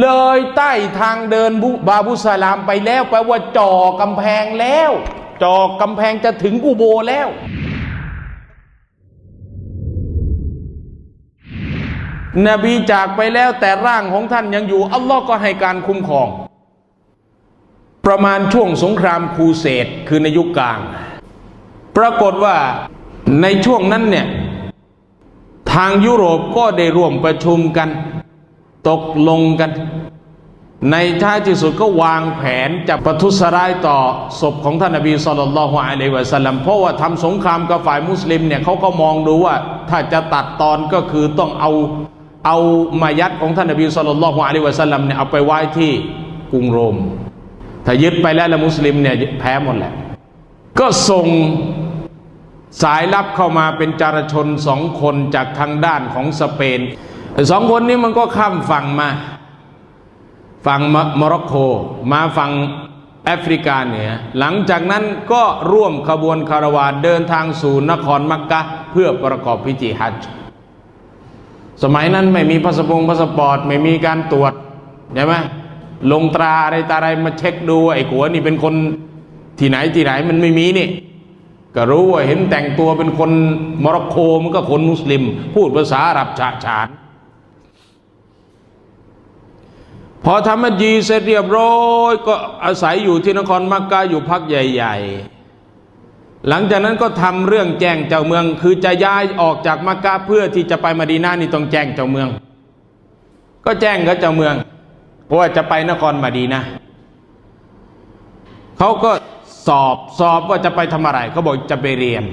เลยใต้ทางเดินบุบาบุสลามไปแล้วแปลว่าจ่อกำแพงแล้ว จ่อกำแพงจะถึงกูโบแล้ว นบีจากไปแล้วแต่ร่างของท่านยังอยู่ อัลลอฮ์ก็ให้การคุ้มครอง ประมาณช่วงสงครามคูเสดคือในยุคกลาง ปรากฏว่าในช่วงนั้นเนี่ย ทางยุโรปก็ได้ร่วมประชุมกัน ตกลงกัน ในท้ายที่สุดก็วางแผนจะประทุษร้ายต่อศพของท่านนบีสุลต่านละฮ์อะลัยฮิวะสัลลัมเพราะว่าทำสงครามกับฝ่ายมุสลิมเนี่ยเขาก็มองดูว่าถ้าจะตัดตอนก็คือต้องเอาเอามายัดของท่านนบีสุลต่านละฮ์อะลัยฮิวะสัลลัมเนี่ยเอาไปไว้ที่กรุงโรม ถ้ายึดไปแล้วแล้วมุสลิมเนี่ยแพ้หมดแหละก็ส่งสายลับเข้ามาเป็นจารชนสองคนจากทางด้านของสเปน ไอ้สองคนนี้มันก็ข้ามฝั่งมาฝั่งมโมร็อกโกมาฝั่งแอฟริกาเหนือหลังจากนั้นก็ร่วมขบวนคาราวานเดินทางสู่นครมักกะเพื่อประกอบพิธีฮัจญ์สมัยนั้นไม่มีพาสปงพาสปอร์ตไม่มีการตรวจใช่ไหมลงตราอะไรตาอะไรมาเช็คดูไอ้ขัวนี่เป็นคนที่ไหนที่ไหนมันไม่มีนี่ก็รู้ว่าเห็นแต่งตัวเป็นคนโมร็อกโกมันก็คนมุสลิม พูดภาษาอาหรับฉะฉาน พอทำมัสยีเสร็จเรียบร้อยก็อาศัยอยู่ที่นครมักกะอยู่พักใหญ่ๆ หลังจากนั้นก็ทำเรื่องแจ้งเจ้าเมือง คือจะย้ายออกจากมักกะเพื่อที่จะไปมะดีนานี่ต้องแจ้งเจ้าเมือง ก็แจ้งกับเจ้าเมืองว่าจะไปนครมะดีนาเขาก็สอบสอบว่าจะไปทำอะไรเขาบอกจะไปเรียน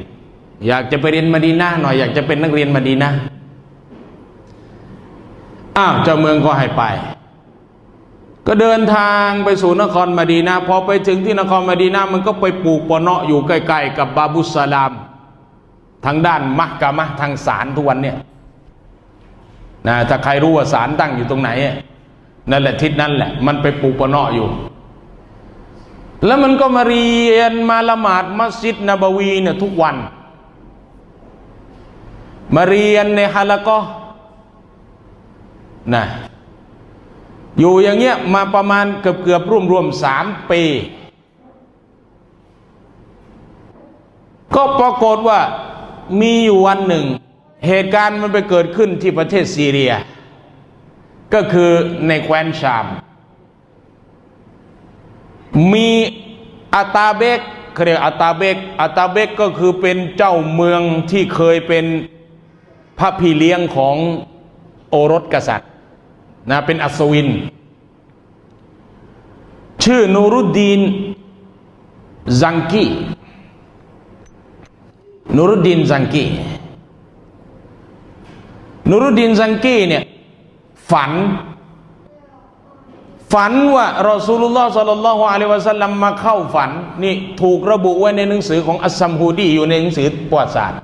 อยากจะไปเรียนมะดีนาหน่อยอยากจะเป็นนักเรียนมะดีนาอ้าวเจ้าเมืองก็ให้ไป ก็เดินทางไปสู่นครมาดีนาพอไปถึงที่นครมาดีนามันก็ไปปลูกปะเนาะอยู่ใกล้ๆกับบาบุสลาม ทางด้านมักกะมะทางศาลทุกวันเนี่ยนะถ้าใครรู้ว่าศาลตั้งอยู่ตรงไหนนั่นแหละทิศนั้นแหละ มันไปปลูกปะเนาะอยู่ แล้วมันก็มาเรียนมาละหมาดมัสยิดนบวีเนี่ยทุกวัน มาเรียนในฮาละก็นะ อยู่อย่างเงี้ยมาประมาณเกือบเกือบร่วมรวมสามปี ก็ปรากฏว่ามีอยู่วันหนึ่ง เหตุการณ์มันไปเกิดขึ้นที่ประเทศซีเรีย ก็คือในแคว้นชาม มีอาตาเบกเขาเรียกอาตาเบกอาตาเบกก็คือเป็นเจ้าเมืองที่เคยเป็นพระพี่เลี้ยงของโอรสกษัตริย์ นะเป็นอัศวิน ชื่อนูรุดดีนซังกีนูรุดดีนซังกีนูรุดดีนซังกีเนี่ยฝัน ฝันว่ารอซูลุลลอฮ์สัลลัลลอฮุอะลัยฮิวะสัลลัมมาเข้าฝันนี่ถูกระบุไว้ในหนังสือของอัสซัมฮูดีอยู่ในหนังสือประวัติศาสตร์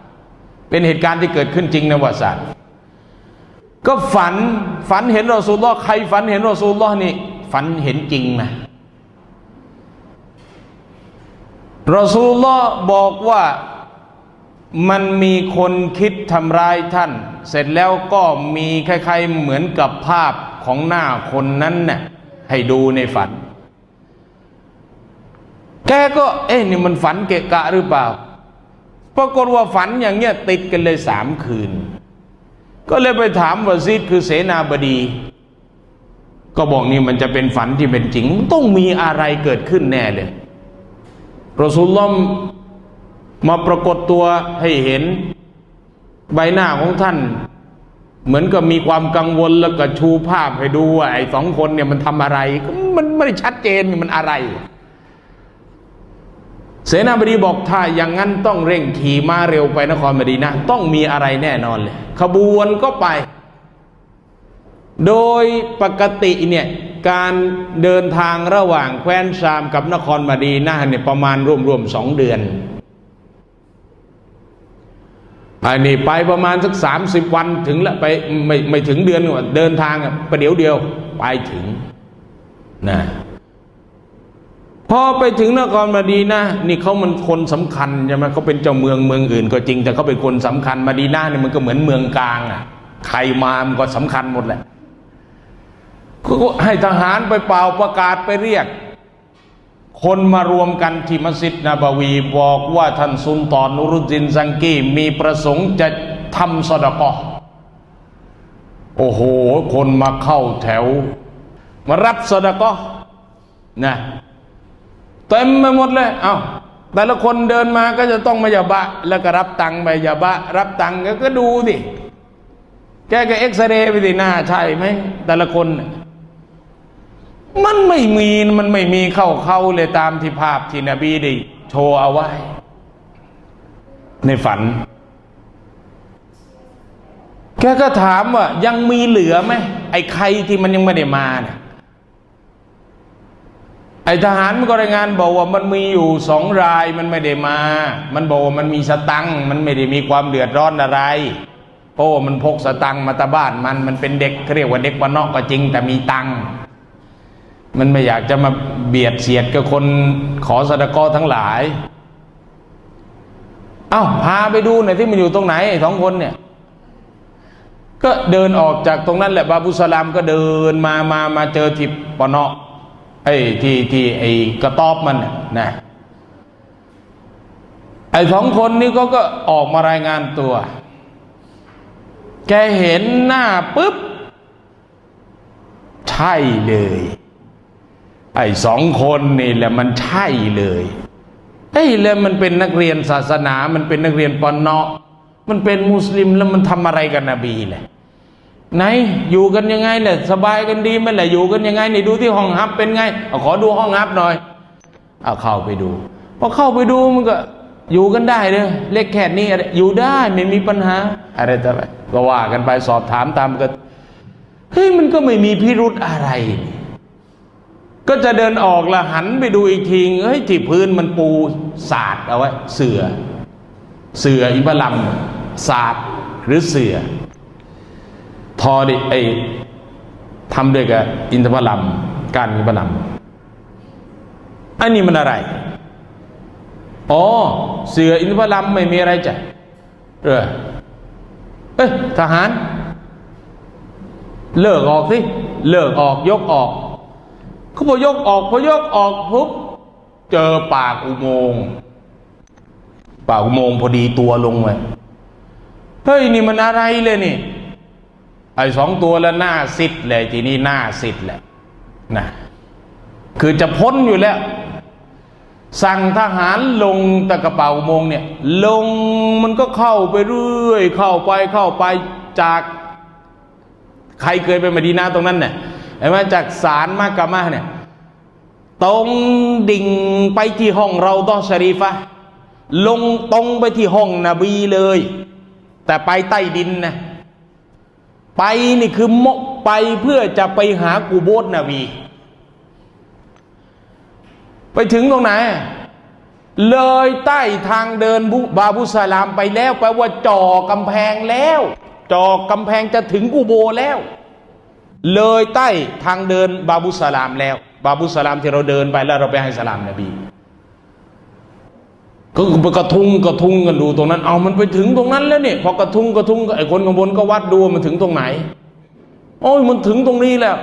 เป็นเหตุการณ์ที่เกิดขึ้นจริงในประวัติศาสตร์ ก็ฝันฝันเห็นรอซูลลอใครฝันเห็นรอซูลลอนี่ ฝันเห็นจริงนะรอซูลลอบอกว่ามันมีคนคิดทำร้ายท่าน เสร็จแล้วก็มีคล้ายๆเหมือนกับภาพของหน้าคนนั้นน่ะให้ดูในฝัน แกก็เอ๊ะนี่มันฝันเกะกะหรือเปล่า ปรากฏว่าฝันอย่างเงี้ยติดกันเลยสามคืน ก็เลยไปถามวาซิดคือเสนาบดี ก็บอกนี่มันจะเป็นฝันที่เป็นจริง ต้องมีอะไรเกิดขึ้นแน่เลยรอสุลลอมมาปรากฏตัวให้เห็นใบหน้าของท่าน เหมือนกับมีความกังวลแล้วก็ชูภาพให้ดูว่าไอ้สองคนเนี่ยมันทำอะไร มันไม่ชัดเจนมันอะไร เสนาบดีบอกถ้าอย่างนั้นต้องเร่งขี่ม้าเร็วไปนครมดีนะ ต้องมีอะไรแน่นอนเลย ขบวนก็ไป โดยปกติเนี่ยการเดินทางระหว่างแคว้นชามกับนครมดีนะเนี่ยประมาณรวมๆสองเดือนอันนี้ไปประมาณสักสามสิบวันถึงละไปไม่ไม่ถึงเดือนเดินทางประเดี๋ยวเดียวไปถึงนะ พอไปถึงนครมาดีนะนี่เขามันคนสำคัญใช่ไหมเขาเป็นเจ้าเมืองเมืองอื่น ก็จริง แต่เขาเป็นคนสำคัญมาดีนะนี่ยมันก็เหมือนเมืองกลางอะใครมามันก็สำคัญหมดแหละก็ให้ทหารไปเป่าประกาศไปเรียก คนมารวมกันที่มัสยิดนบวีบอกว่าท่านซุลตานนุรุดดินซังกีมีประสงค์จะทำสดกอโอ้โห คนมาเข้าแถว มารับสดกอนะ เต็มไปหมดเลย เอา้าแต่ละคนเดินมาก็จะต้องมายาบะ แล้วก็รับตังค์ไปยาบะ รับตังค์ก็ก็ดูดิแกก็เอ็กซเรย์ไปสิหน้าใช่ไหมแต่ละคน มันไม่มีมันไม่มีเข้าเข้าเลยตามที่ภาพที่นบีได้โชว์เอาไว้ ในฝัน แกก็ถามว่ายังมีเหลือไหมไอ้ใครที่มันยังไม่ได้มาเนี่ย ไอทหารมันก็รายงานบอกว่ามันมีอยู่สองรายมันไม่ได้มา มันบอกว่ามันมีสตังมันไม่ได้มีความเดือดร้อนอะไรเพราะว่ามันพกสตังมาตาบ้านมันมันเป็นเด็กเขาเรียกว่าเด็กวันนอกก็จริง แต่มีตังมันไม่อยากจะมาเบียดเสียดกับคนขอสดกอทั้งหลาย เอ้าพาไปดูหน่อยที่มันอยู่ตรงไหนสองคนเนี่ย ก็เดินออกจากตรงนั้นแหละบาบุสลามก็เดินมามามาเจอที่ปนอ ไอ้ที่ที่ไอ้กระต๊อบมันนะไอ้สองคนนี้ก็ก็ออกมารายงานตัว แกเห็นหน้าปุ๊บ ใช่เลย ไอ้สองคนนี่แหละมันใช่เลยไอ้แล้วมันเป็นนักเรียนศาสนา มันเป็นนักเรียนปอนเนาะมันเป็นมุสลิมแล้วมันทำอะไรกับนบีเลย ไหนอยู่กันยังไงเนี่ยสบายกันดีไหมล่ะอยู่กันยังไงนี่ดูที่ห้องฮับเป็นไงเอาขอดูห้องฮับหน่อยเอาเข้าไปดูพอเข้าไปดูมันก็อยู่กันได้เลยเล็กแค่นี้อะไรอยู่ได้ไม่มีปัญหา อะไรต่อไปก็ว่ากันไปสอบถามตามกันเฮ้ยมันก็ไม่มีพิรุธอะไร ก็จะเดินออกละหันไปดูอีกทีเฮ้ยที่พื้นมันปูสาดเอาไว้เสือ เสืออิบลัมสาดหรือเสือ ทอดิไอทำด้วยกับอินทผลัมการอินทผลัมอันนี้มันอะไร อ๋อ เสืออินทผลัมไม่มีอะไรจ้ะเออเอ้ยทหาร เลิกออกสิ เลิกออกยกออกเขาพอยกออกพอยกออกปุ๊บเจอปากอุโมงปากอุโมงพอดีตัวลงเลยเฮ้ยนี่มันอะไรเลยนี่ ไอ้สองตัวแล้วหน้าซิดเลยทีนี้หน้าซิดแหละนะคือจะพ้นอยู่แล้ว สั่งทหารลงตะกระเป๋ามงเนี่ย ลงมันก็เข้าไปเรื่อย เข้าไปเข้าไปจากใครเคยไปมาดีนาตรงนั้นเนี่ยเห็นไหมจากสารมากกามาเนี่ยตรงดิ่งไปที่ห้องเราต้องชรีฟะลงตรงไปที่ห้องนบีเลย แต่ไปใต้ดินนะ ไปนี่คือมกไปเพื่อจะไปหากูโบสนาบี ไปถึงตรงไหน เลยใต้ทางเดินบบาบุสลามไปแล้วแปลว่าจ่อกำแพงแล้วจ่อกำแพงจะถึงกูโบแล้ว เลยใต้ทางเดินบาบุสลามแล้ว บาบุสลามที่เราเดินไปแล้วเราไปให้สลามนบี ก็ไปกระทุงกระทุงกันดูตรงนั้น เอามันไปถึงตรงนั้นแล้วเนี่ยพอกระทุงกระทุงไอ้คนข้างบนก็วัดดูมันถึงตรงไหน โอ้ยมันถึงตรงนี้แล้ว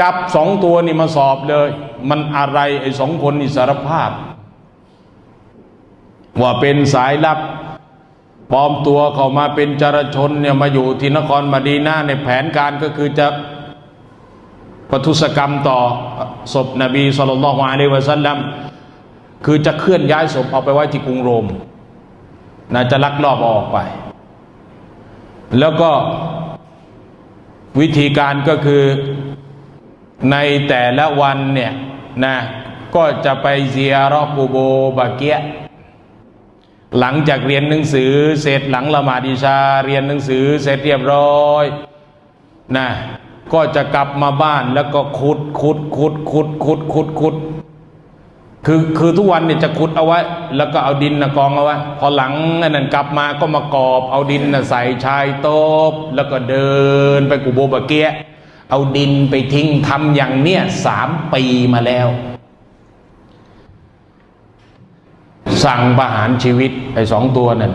จับสองตัวนี่มาสอบเลย มันอะไรไอ้สองคนนี่สารภาพ ว่าเป็นสายลับปลอมตัวเข้ามาเป็นจารชนเนี่ยมาอยู่ที่นครมาดีนาในแผนการก็คือจะประทุษกรรมต่อศพนบีสุลต่านละฮ์อะลัยฮิวะสัลลัม คือจะเคลื่อนย้ายศพเอาไปไว้ที่กรุงโรมนะจะลักลอบออกไป แล้วก็วิธีการก็คือในแต่ละวันเนี่ยนะก็จะไปเซียรอกูโบบาเกียะหลังจากเรียนหนังสือเสร็จหลังละหมาดอิชา เรียนหนังสือเสร็จเรียบร้อยนะก็จะกลับมาบ้านแล้วก็ขุดขุดขุดขุดขุดขุดขุด คือคือทุกวันเนี่ยจะขุดเอาไว้ แล้วก็เอาดินนะกองเอาไว้ พอหลังอนั้นกลับมาก็มากอบเอาดินนะใส่ชายโต๊ะแล้วก็เดินไปกูโบบะเกียะเอาดินไปทิ้งทำอย่างเนี้ยสามปีมาแล้ว สั่งประหารชีวิตไอ้สองตัวนั่น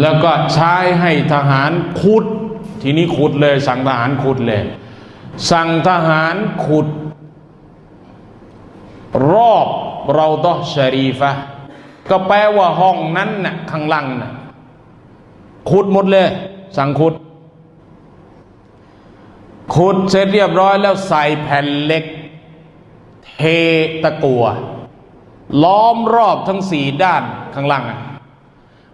แล้วก็ใช้ให้ทหารขุด ทีนี้ขุดเลย สั่งทหารขุดเลย สั่งทหารขุด รอบเราตอชรีฟะก็แปลว่าห้องนั้นน่ะข้างล่างน่ะขุดหมดเลย สั่งขุด ขุดเสร็จเรียบร้อยแล้วใส่แผ่นเหล็ก เทตะกัว ล้อมรอบทั้งสี่ด้านข้างล่างอะ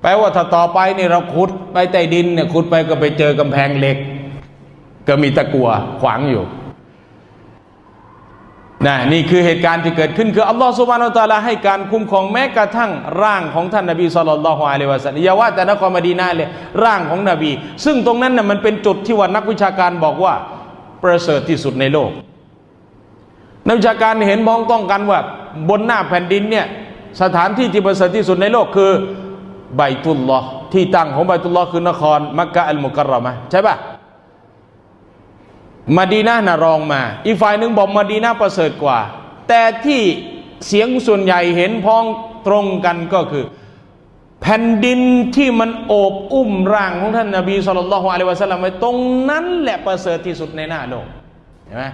แปลว่าถ้าต่อไปนี่เราขุดไปใต้ดินเนี่ยขุดไปก็ไปเจอกำแพงเหล็ก ก็มีตะกัวขวางอยู่ นะนี่คือเหตุการณ์ที่เกิดขึ้นคืออัลลอฮฺสุบฮานาอัลตะอาลาให้การคุ้มครองแม้กระทั่งร่างของท่านนบีสุลต่านละฮ์อะลัยฮิวะสัลลัมอย่าว่าแต่นครมดีนาเลยร่างของนบี ซึ่งตรงนั้นน่ะมันเป็นจุดที่ว่านักวิชาการบอกว่าประเสริฐที่สุดในโลก นักวิชาการเห็นพ้องต้องกันว่าบนหน้าแผ่นดินเนี่ยสถานที่ที่ประเสริฐที่สุดในโลกคือไบตุลลอฮ์ที่ตั้งของไบตุลลอฮ์คือนครมักกะอัลมุกัรรอมะห์ใช่ปะ มาดีนานะรองมา อีกฝ่ายหนึ่งบอกมาดีนาประเสริฐกว่า แต่ที่เสียงส่วนใหญ่เห็นพ้องตรงกันก็คือ แผ่นดินที่มันโอบอุ้มร่างของท่านนบีสุลต่านละฮ์อะลัยฮิวะสัลลัมไว้ตรงนั้นแหละประเสริฐที่สุดในหน้าโลกเห็นไหม